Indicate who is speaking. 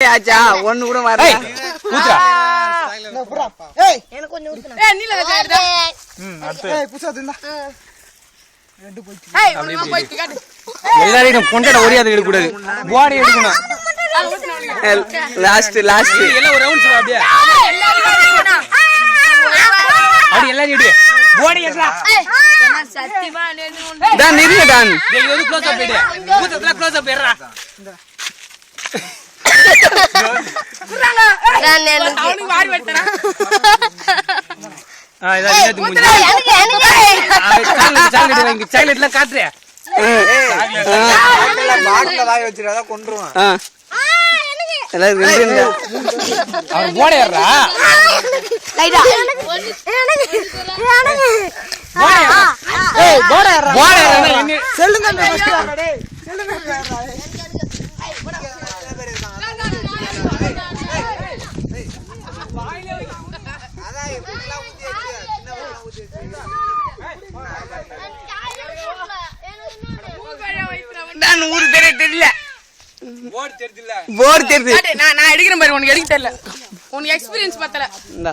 Speaker 1: ஆச்சா ஒண்ணு கூட வரல.
Speaker 2: ஏய், ஊத்துடா.
Speaker 3: ஏய்.
Speaker 4: எனக்கு கொஞ்சம் ஊத்துனா.
Speaker 5: ஏய் நீல கட்ட எடுடா
Speaker 2: ம், அடுத்து.
Speaker 3: ஏய் புதுசா தின்னா
Speaker 5: ஏய் உனக்கு போய் காட்டு.
Speaker 2: எல்லாரையும் கொண்டாட ஒரே அதை எடுக்கக்கூடாது பாடி எடுக்கணும்.
Speaker 1: லாஸ்ட் லாஸ்ட்
Speaker 2: எல்லாம் ஒரு ரவுண்ட்ஸ் அப்படியே?
Speaker 5: எல்லாரும்.
Speaker 2: அப்படி எல்லாரும் எடு பாடி
Speaker 4: நான் சத்தியமா
Speaker 2: டேய் வந்து க்ளோஸ் அப் எடு கூத்தத்துல க்ளோஸ் அப் எடுறா சாக்லேட்லாம் காட்டுறே.
Speaker 3: பாட்டில வாய வச்சிருந்தா கொன்றுவான்
Speaker 1: ஆ எல்லாரும் ரெண்டு ரெண்டு.
Speaker 2: அவர் போட ஏறா
Speaker 4: லைட்டா எனக்கு எனக்கு
Speaker 3: ஏய் போடா
Speaker 2: போட ஏறா என்ன
Speaker 3: செல்லுங்க டேய் செல்லுங்க
Speaker 1: நான் ஊரு தெரிய தெரியல.
Speaker 2: போட தெரியுதுல
Speaker 1: போர்
Speaker 5: காட்டு, நான் நான் எடுக்கிறேன் பாரு உனக்கு எடுக்க தெரியல. உனக்கு எக்ஸ்பீரியன்ஸ் பத்தல.
Speaker 1: இந்தா.